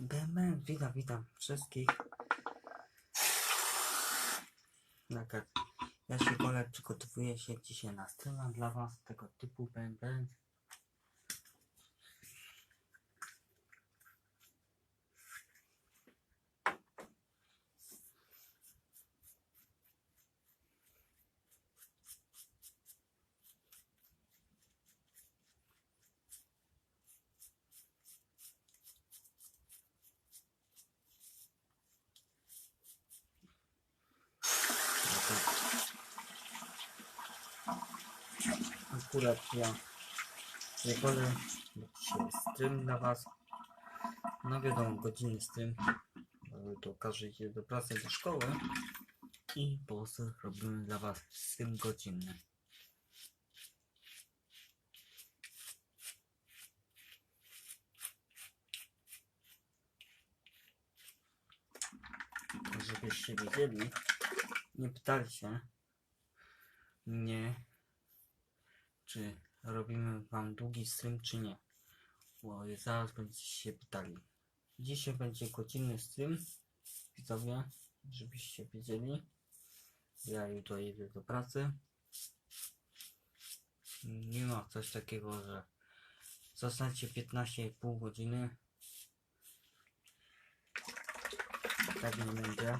Bęben, witam, witam wszystkich. Ja się wolę przygotowuję się dzisiaj na stronę dla was tego typu bęben. Akurat ja nie wolę stream dla was. No wiadomo, godzinny stream. bo To każdy idzie do pracy, do szkoły. I po robimy dla was stream godzinny. Żebyście wiedzieli, nie pytali się mnie, czy robimy wam długi stream, czy nie. Bo zaraz będziecie się pytali. Dzisiaj będzie godzinny stream, widzowie, żebyście wiedzieli. Ja jutro jedę do pracy. Nie ma coś takiego, że zostańcie 15,5 godziny. Tak nie będzie.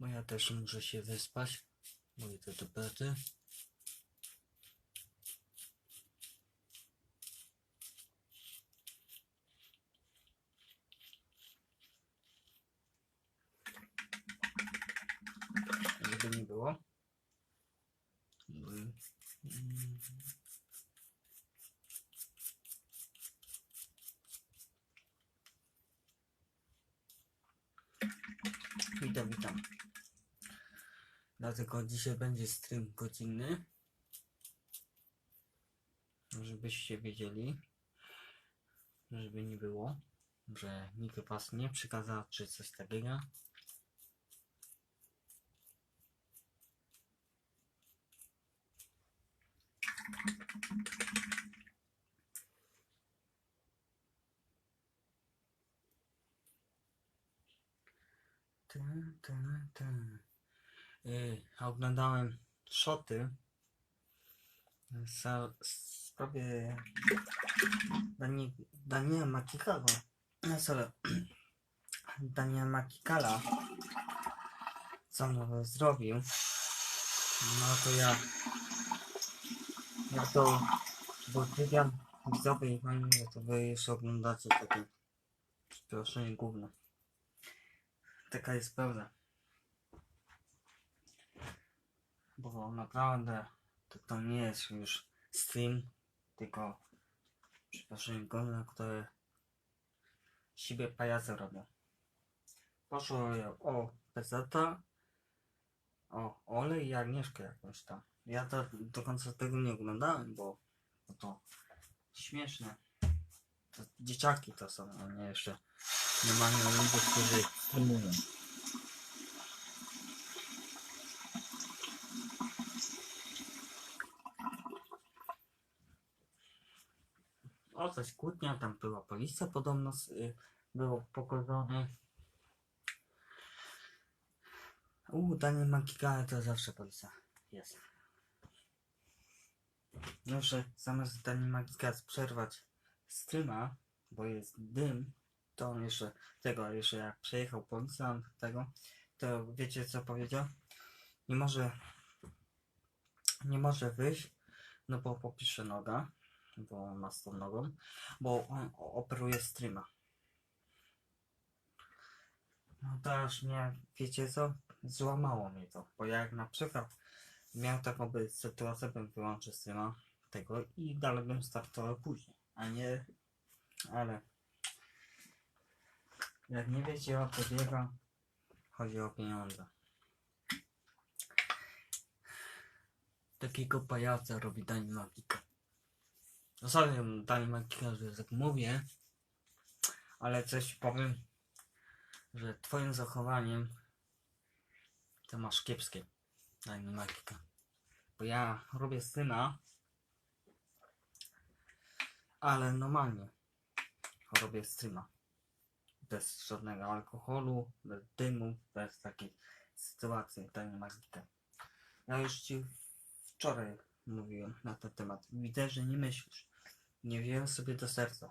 Bo ja też muszę się wyspać. Bo idę do pracy. Witam, witam. Dlatego dzisiaj będzie stream godzinny. Żebyście wiedzieli, żeby nie było, że nikt was nie przekazał czy coś takiego. Ta, ta. Yy, oglądałem shoty za w sprawie Dani, Daniela Makikala. No, Sorry. Daniela Makikala. Co on zrobił? No to ja. Ja to. Wywiad widzowie i fajnie, to wy jeszcze oglądacie takie. Przeproszenie główne. Taka jest prawda. Bo naprawdę to, to nie jest już stream, tylko przepraszam gole, które siebie pajace robią. Poszło o Pezeta, o Ole i Agnieszkę jakąś tam. Ja to do końca tego nie oglądałem, bo, bo to śmieszne. To dzieciaki to są, a nie jeszcze normalnie ludzie, którzy streamują. O, coś kłótnia, tam była policja podobno, y, było pogodzone. U, Daniel Makika to zawsze policja jest. Muszę zamiast Daniel Magika przerwać streama, bo jest dym, to on jeszcze tego, jeszcze jak przejechał policjant tego, to wiecie co powiedział? Nie może nie może wyjść, no bo popisze noga, bo on ma z tą nogą, bo on operuje streama. No to aż wiecie co, złamało mnie to, bo jak na przykład miał taką sytuację, bym wyłączył streama tego i dalej bym startował później, a nie, ale jak nie wiecie o co biega, chodzi o pieniądze. Takiego pajaca robi Dani Magika. Zasadę Dani Magika, że tak mówię, ale coś powiem, że twoim zachowaniem to masz kiepskie Dani Magika. Bo ja robię syna, ale normalnie. robię streama. Bez żadnego alkoholu, bez dymu, bez takiej sytuacji, to nie ma zgity. Ja już ci wczoraj mówiłem na ten temat. Widzę, że nie myślisz. Nie wziąłem sobie do serca.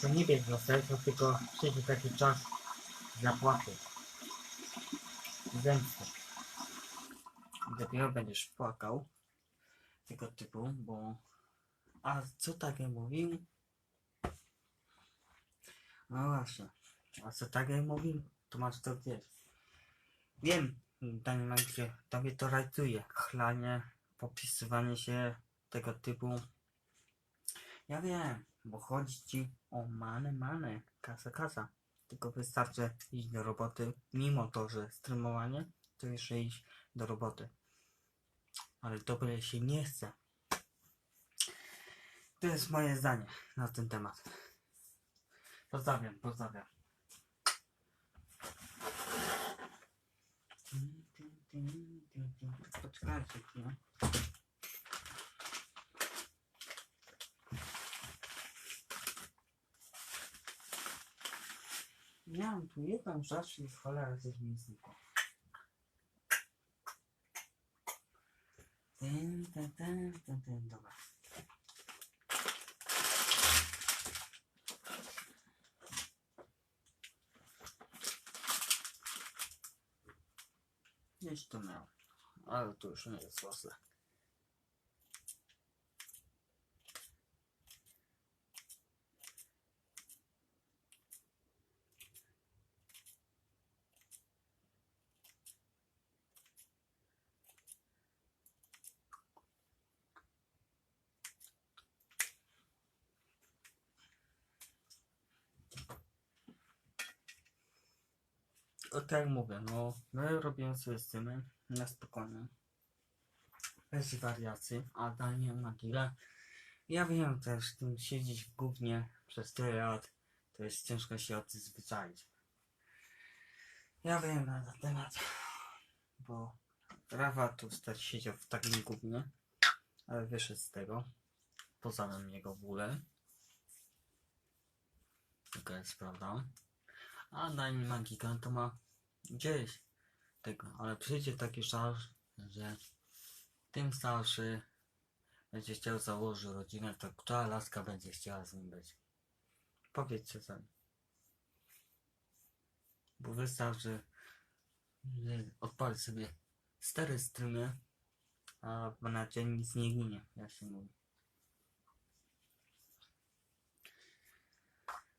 To nie bierz do serca, tylko przyjdzie taki czas zapłaty. Zemsty. Dopiero będziesz płakał tego typu, bo... A co tak jak mówił? No właśnie. A co tak jak mówił? To masz to gdzieś. Wiem, Daniel Mankie, tobie to rajtuje. Chlanie, popisywanie się tego typu. Ja wiem, bo chodzi ci o manę, manę, kasa, kasa. Tylko wystarczy iść do roboty, mimo to, że streamowanie, to jeszcze iść do roboty. Ale dobre się nie chce. To jest moje zdanie na ten temat. Pozdrawiam, pozdrawiam. Poczekajcie chwilę. Tu jedną rzecz i cholera mi znikło. Ten, ten, ten, ten, ten, dobra. Gdzieś to miał, ale to już nie jest ważne. Tak jak mówię, no my robimy sobie streamy na spokojnie. Bez wariacji, a Daniel Magila. Ja wiem też, tym siedzieć w przez tyle lat, to jest ciężko się odzwyczaić. Ja wiem na ten temat, bo Rawa tu stać siedział w takim gównie, ale wyszedł z tego. Poznałem jego bólę. Taka jest prawda. A Daniel Magika to ma gdzieś tego, ale przyjdzie taki czas, że tym starszy będzie chciał założyć rodzinę, to która laska będzie chciała z nim być? Powiedzcie sami. Bo wystarczy, że odpali sobie cztery streamy, a na dzień nic nie ginie, jak się mówi.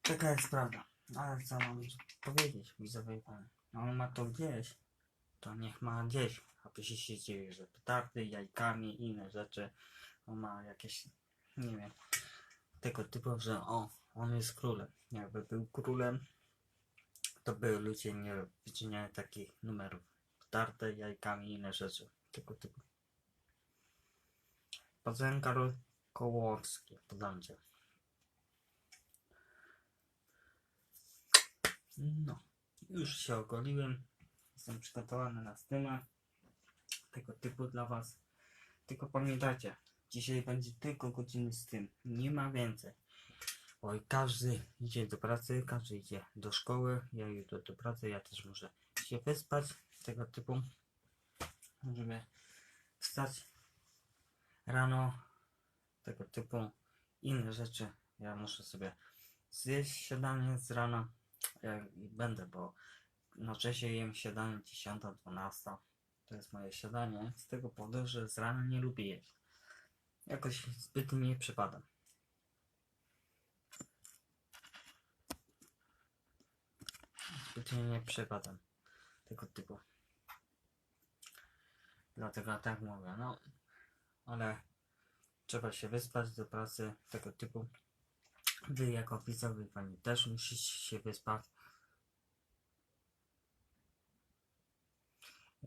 Taka jest prawda. Ale co mam powiedzieć, widzowie. No on ma to gdzieś. To niech ma gdzieś. Aby się się dzieje, że petardy, jajkami i inne rzeczy. On ma jakieś, nie wiem, tego typu, że o, on jest królem. Jakby był królem, to by ludzie nie wyczyniali takich numerów. Petardy, jajkami i inne rzeczy. Tego typu. Poznałem Karol Kołowski. Poznam cię. No, już się ogoliłem. Jestem przygotowany na stymę tego typu dla Was. Tylko pamiętajcie, dzisiaj będzie tylko godziny z tym. Nie ma więcej. Oj, każdy idzie do pracy, każdy idzie do szkoły. Ja idę do pracy, ja też muszę się wyspać tego typu. Żeby wstać rano, tego typu inne rzeczy. Ja muszę sobie zjeść śniadanie z rana będę, bo nocześnie jem śniadanie 10-12. To jest moje śniadanie. Z tego powodu, że z rana nie lubię jeść. Jakoś zbyt nie przypadam. Zbytnio nie przypadam tego typu. Dlatego tak mówię, no. Ale trzeba się wyspać do pracy tego typu. Wy jako widzowie pani też musicie się wyspać.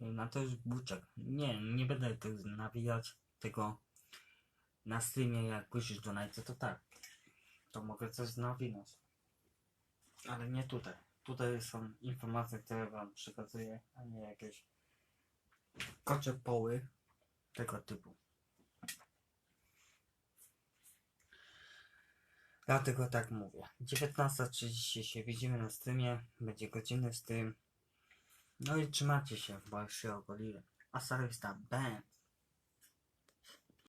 Już buczek. Nie, nie będę tego nawijać tego na streamie jak pójdziesz do najce, to tak. To mogę coś nawinąć. Ale nie tutaj. Tutaj są informacje, które wam przekazuję, a nie jakieś kocze poły tego typu. Dlatego tak mówię. 19.30 się widzimy na streamie. Będzie godzinny stream. No i trzymajcie się, bo już się ogoliłem. A stary wsta, bam!